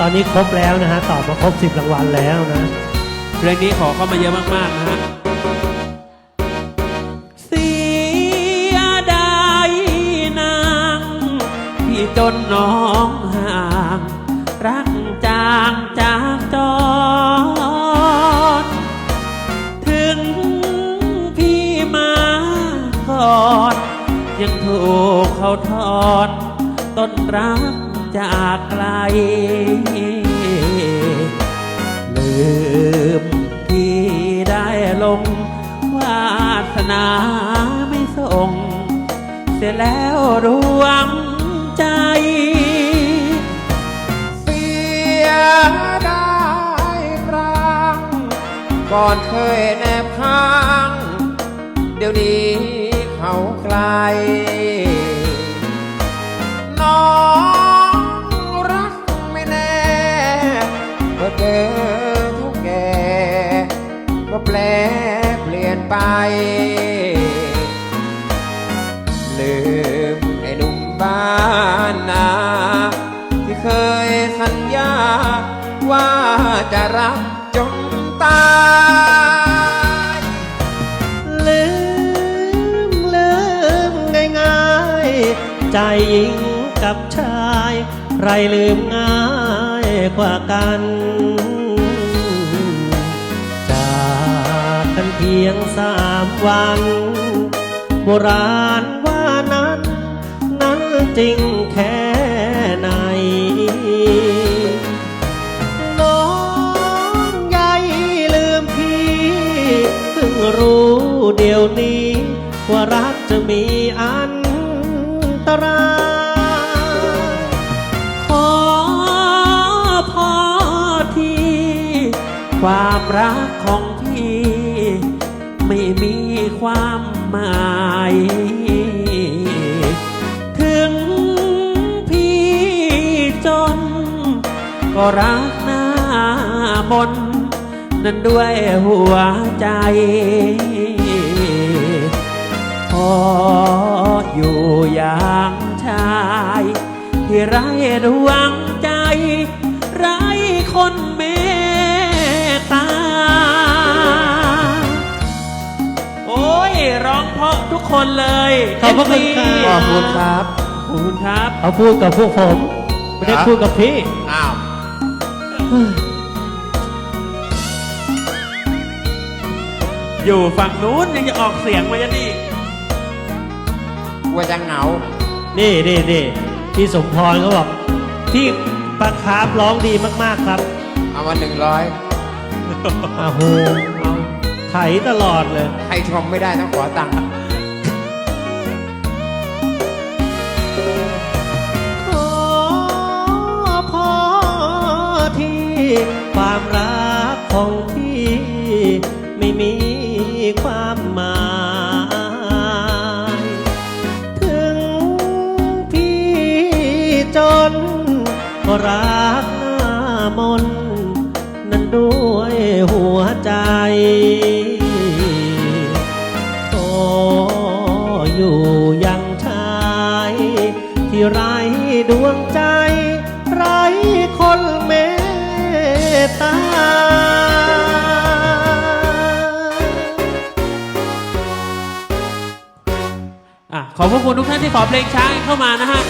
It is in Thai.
ตอนนี้ครบแล้วนะฮะตอบมาครบ 10 รางวัลแล้วนะ เพลงนี้ขอเข้ามาเยอะมากๆนะฮะเสียดายนางที่จนน้องห่าง รักจางจากจรถึงพี่มาก่อนยังถูกเขาทอดต้นรัก จากไกล ลืมที่ได้ลง วาสนาไม่ส่ง เสียแล้วดวงใจ เสียดายครั้งก่อนเคยแนบข้าง เดี๋ยวนี้เขาไกล แปลเปลี่ยนไป ลืมไอ้หนุ่มบ้านนาที่เคยสัญญา ว่าจะรักจนตายลืมลืมง่ายๆ ใจหญิงกับชาย ใครลืมง่ายกว่ากัน พียงสามวัน โบราณว่านั้น นั้นจริงแค่ไหน น้องใยลืมพี่เพิ่งรู้เดี๋ยวนี้ ว่ารักจะมีอันตรายขอพอที่ความรักของพี่ ไม่มีความหมาย ถึงพี่จน ก็รักหน้ามน นั้นด้วยหัวใจพออยู่อย่างชาย ที่ไร้ดวงใจ คนเลยขอบพระคุณครับ FC ขอบคุณครับขอบคุณครับ เขาพูดกับพวกผมไม่ได้ครับพูดกับพี่ อ้าว อยู่ฝั่งนู้นยังจะออกเสียงมาจะนี่ว่าจะเหงา นี่นี่นี่พี่สมพรเขาบอกพี่ปลาคาร์ฟร้องดีมากๆครับเอามาหนึ่งร้อยอ้าวโหเอาไถตลอดเลย ใครชมไม่ได้ต้องขอตังค์ ม่มีความหมายถึงพี่จนก็รักหน้ามนนั้นด้วยหัวใจขออยู่ยังชายที่ไร้ดวงใจ ไร้คนเมตตา ขอบพระคุณทุกท่านที่ขอเพลงช้างเข้ามานะฮะ